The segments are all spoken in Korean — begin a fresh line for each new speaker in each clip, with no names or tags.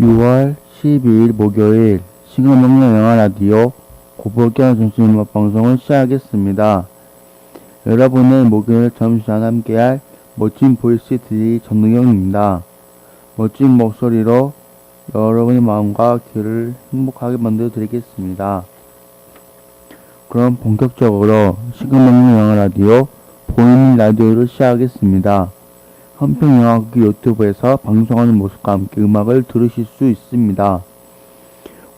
6월 12일 목요일 시간없는 영화 라디오 고볼견 정신음악 방송을 시작하겠습니다. 여러분은 목요일 점심시간 함께할 멋진 보이스 DJ 전능영입니다. 멋진 목소리로 여러분의 마음과 귀를 행복하게 만들어 드리겠습니다. 그럼 본격적으로 시간없는 영화 라디오 보이는 라디오를 시작하겠습니다. 한평영화국 유튜브에서 방송하는 모습과 함께 음악을 들으실 수 있습니다.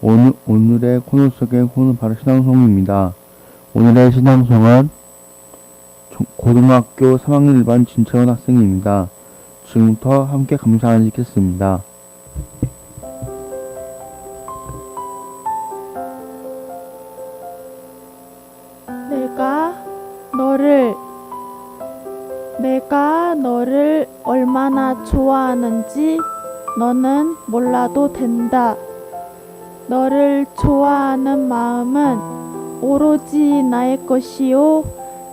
오늘, 오늘의 코너 속의 코너 바로 신앙송입니다. 오늘의 신앙송은 초- 고등학교 3학년 일반 진채원 학생입니다. 지금부터 함께 감상하겠습니다.
내가 너를 얼마나 좋아하는지 너는 몰라도 된다. 너를 좋아하는 마음은 오로지 나의 것이요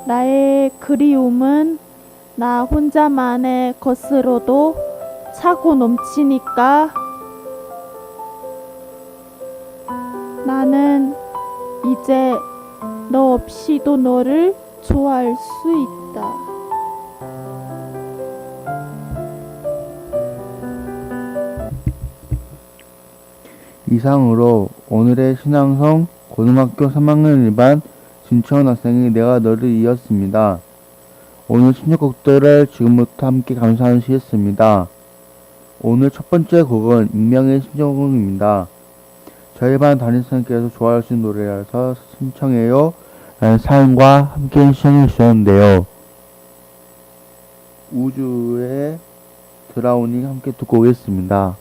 나의 그리움은 나 혼자만의 것으로도 차고 넘치니까 나는 이제 너 없이도 너를 좋아할 수 있다.
이상으로 오늘의 신앙성 고등학교 3학년 일반 진채원 학생이 내가 너를 이었습니다. 오늘 신청곡들을 지금부터 함께 감상하시겠습니다. 오늘 첫 번째 곡은 익명의 신청곡입니다. 저희 반 담임선생님께서 있는 노래라서 신청해요. 라는 사연과 함께 신청해 주셨는데요. 우주의 드라우닝 함께 듣고 오겠습니다.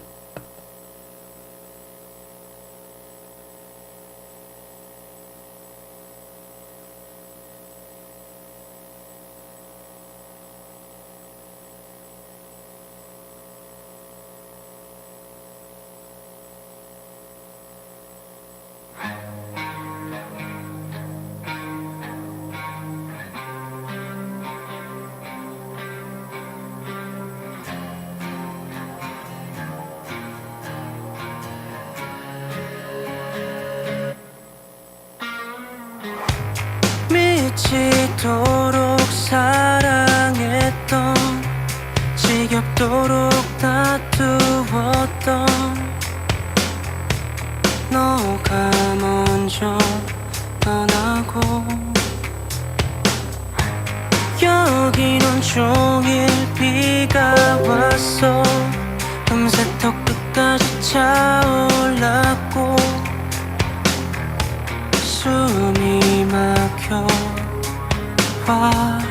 미치도록 사랑했던 지겹도록 다투었던. 너가 먼저 떠나고 여긴 온종일 비가 왔어. 금세 턱 끝까지 차올랐고 숨이 막혀
她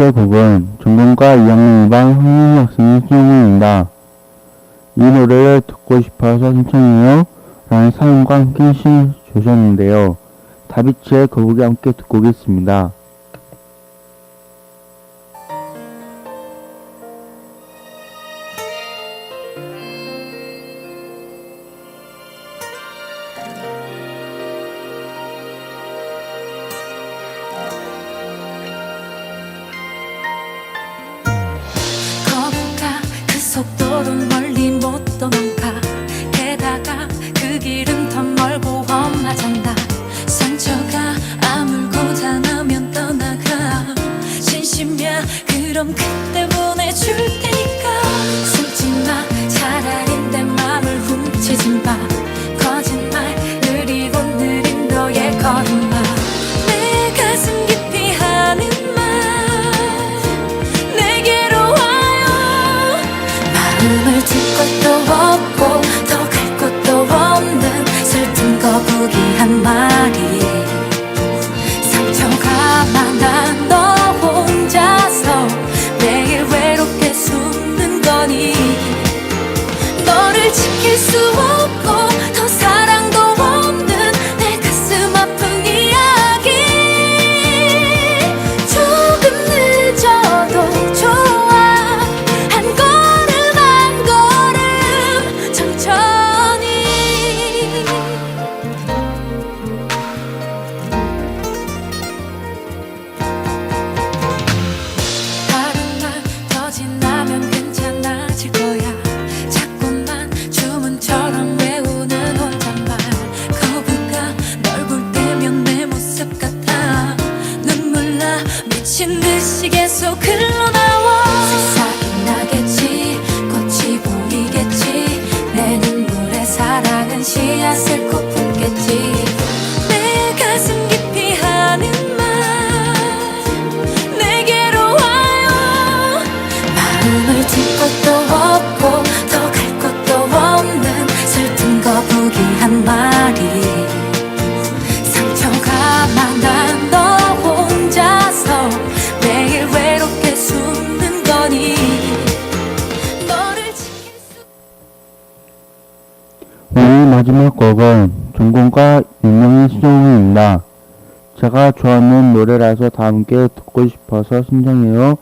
번째 곡은 전공과 2학년 2반 황윤희 학생의 신청곡입니다. 이 노래를 듣고 싶어서 신청해요. 라는 사연과 함께 신청해 주셨는데요. 다비치의 거북이 함께 듣고 오겠습니다.
못 도망가 게다가 그 길은 더 멀고 험하단다 상처가 아물고자 나면 떠나가. 진심이야. 그럼 그때 보내줄 테
사랑은 씨앗을 꼭 품겠지
전공과 유명의 수정입니다. 제가 좋아하는 노래라서 다 함께 듣고 싶어서 신청해요.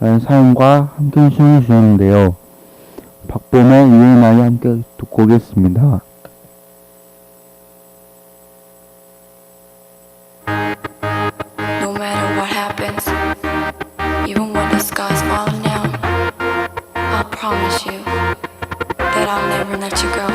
라는 사연과 함께 신청해 주셨는데요. 박봄의 유행하게 함께 듣고 오겠습니다.
Promise you that I'll never let you go.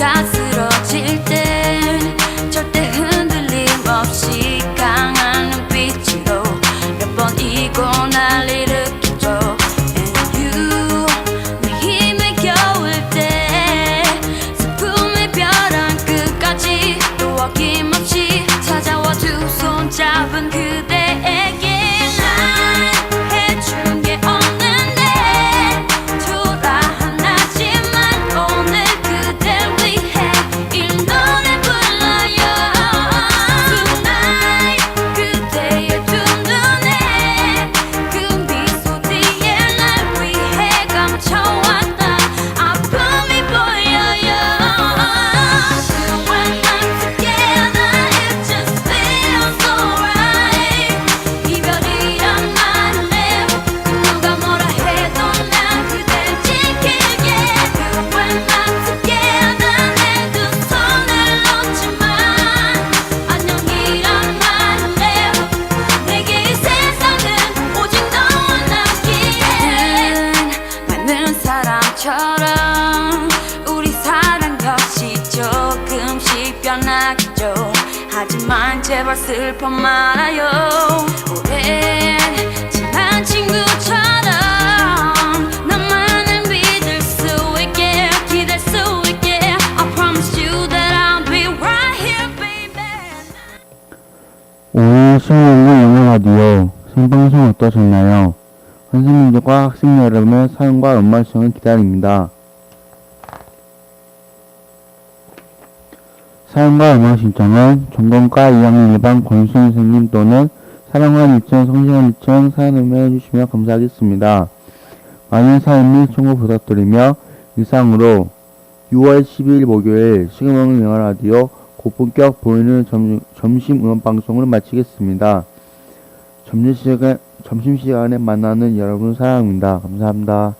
остаться 하지만 제발 슬퍼 말아요 오랜 지난 친구처럼 나만을 믿을 수 있게 기댈 수 있게 I promise you that I'll be right here baby
오늘 수요일의 영어 라디오 생방송 어떠셨나요? 선생님들과 학생 여러분의 사연과 음악 시청을 기다립니다. 사연과 음악 신청은 전공과 2학년 1반 권수 선생님 또는 사랑한 유치원 성시간 유치원 사연음에 해주시면 감사하겠습니다. 많은 사연 및 청구 부탁드리며 이상으로 6월 12일 목요일 시그널 영어 라디오 고품격 보이는 점, 점심 음악 방송을 마치겠습니다. 점심시간, 점심시간에 만나는 여러분 사랑합니다. 감사합니다.